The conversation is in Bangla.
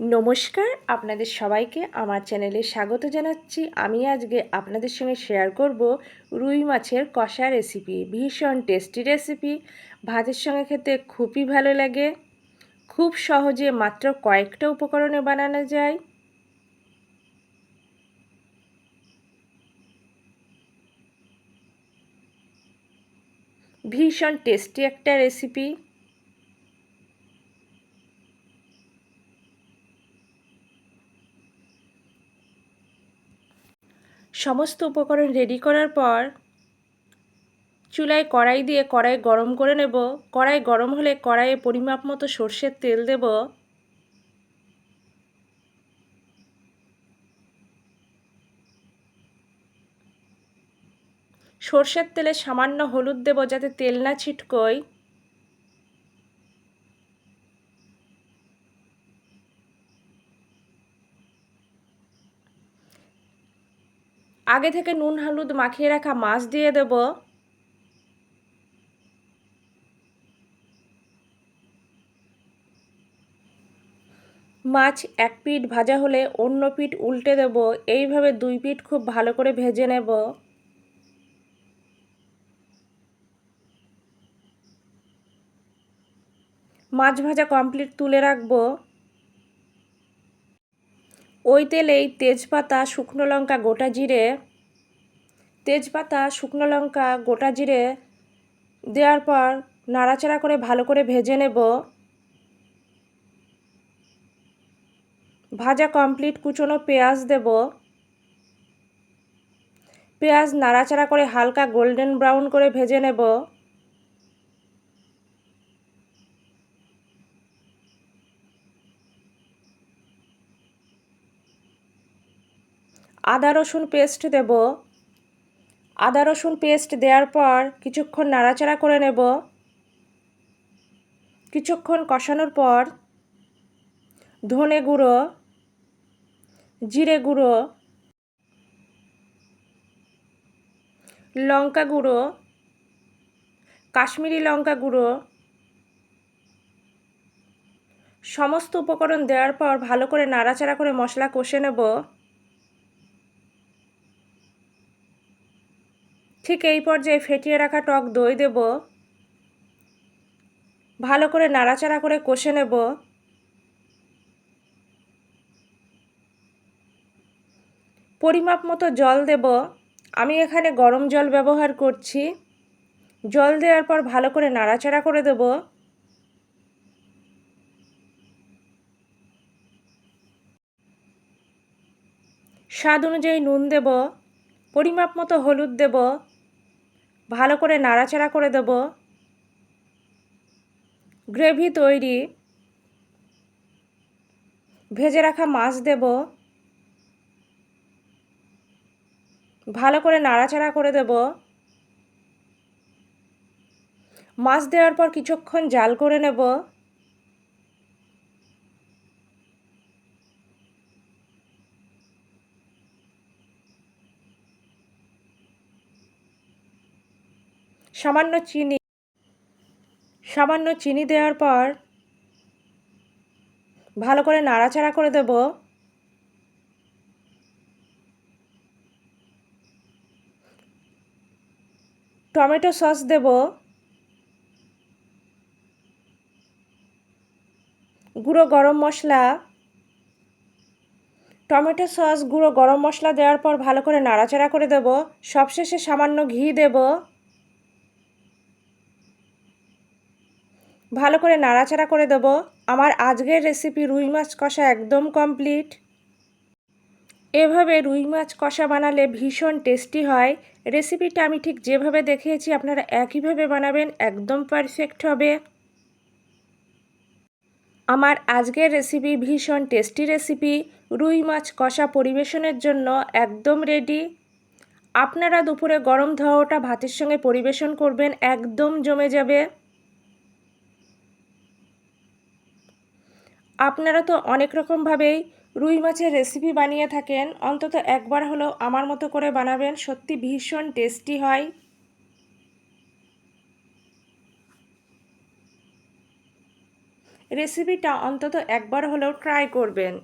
নমস্কার, আপনাদের সবাইকে আমার চ্যানেলে স্বাগত জানাচ্ছি। আমি আজকে আপনাদের সঙ্গে শেয়ার করব রুই মাছের কষা রেসিপি ভীষণ টেস্টি রেসিপি ভাতের সঙ্গে খেতে খুবই ভালো লাগে। খুব সহজে মাত্র কয়েকটা উপকরণে বানানো যায়। ভীষণ টেস্টি একটা রেসিপি সমস্ত উপকরণ রেডি করার পর চুলায় কড়াই দিয়ে কড়াই গরম করে নেব। কড়াই গরম হলে কড়াইয়ে পরিমাপ মতো সর্ষের তেল দেব। সর্ষের তেলে সামান্য হলুদ দেব যাতে তেল না ছিটকোয়। আগে থেকে নুন, হলুদ মাখিয়ে রাখা মাছ দিয়ে দেব। মাছ এক পিঠ ভাজা হলে অন্য পিঠ উল্টে দেব। এইভাবে দুই পিঠ খুব ভালো করে ভেজে নেব। মাছ ভাজা কমপ্লিট তুলে রাখব। ওই তেলেই তেজপাতা, শুকনো লঙ্কা, গোটা জিরে, তেজপাতা, শুকনো লঙ্কা, গোটা জিরে দেওয়ার পর নাড়াচাড়া করে ভালো করে ভেজে নেব। ভাজা কমপ্লিট, কুচনো পেঁয়াজ দেব। পেঁয়াজ নাড়াচাড়া করে হালকা গোল্ডেন ব্রাউন করে ভেজে নেব। আদা রসুন পেস্ট দেব। আদা রসুন পেস্ট দেওয়ার পর কিছুক্ষণ নাড়াচাড়া করে নেব। কিছুক্ষণ কষানোর পর ধনে গুঁড়ো, জিরে গুঁড়ো, লঙ্কা গুঁড়ো, কাশ্মীরি লঙ্কা গুঁড়ো সমস্ত উপকরণ দেওয়ার পর ভালো করে নাড়াচাড়া করে মশলা কষে নেব। ঠিক এই পর্যায়ে ফেটিয়ে রাখা টক দই দেব। ভালো করে নাড়াচাড়া করে কষে নেব। পরিমাপ মতো জল দেব। আমি এখানে গরম জল ব্যবহার করছি। জল দেওয়ার পর ভালো করে নাড়াচাড়া করে দেব। স্বাদ অনুযায়ী নুন দেব। পরিমাপ মতো হলুদ দেব। ভালো করে নাড়াচাড়া করে দেব। গ্রেভি তৈরি। ভেজে রাখা মাছ দেব। ভালো করে নাড়াচাড়া করে দেব। মাছ দেওয়ার পর কিছুক্ষণ জাল করে নেব। সামান্য চিনি সামান্য চিনি দেওয়ার পর ভালো করে নাড়াচাড়া করে দেব। টমেটো সস দেব। গুঁড়ো গরম মশলা, টমেটো সস, গুঁড়ো গরম মশলা দেওয়ার পর ভালো করে নাড়াচাড়া করে দেব। সবশেষে সামান্য ঘি দেবো। ভালো করে নাড়াচাড়া করে দেবো। আমার আজকের রেসিপি রুই মাছ কষা একদম কমপ্লিট এভাবে রুই মাছ কষা বানালে ভীষণ টেস্টি হয়। রেসিপিটা আমি ঠিক যেভাবে দেখিয়েছি, আপনারা একইভাবে বানাবেন, একদম পারফেক্ট হবে। আমার আজকের রেসিপি ভীষণ টেস্টি রেসিপি রুই মাছ কষা পরিবেশনের জন্য একদম রেডি আপনারা দুপুরে গরম ধোয়াটা ভাতের সঙ্গে পরিবেশন করবেন, একদম জমে যাবে। আপনারা তো অনেক রকমভাবেই রুই মাছের রেসিপি বানিয়ে থাকেন। অন্তত একবার হলেও আমার মতো করে বানাবেন। সত্যি ভীষণ টেস্টি হয়। রেসিপিটা অন্তত একবার হলেও ট্রাই করবেন।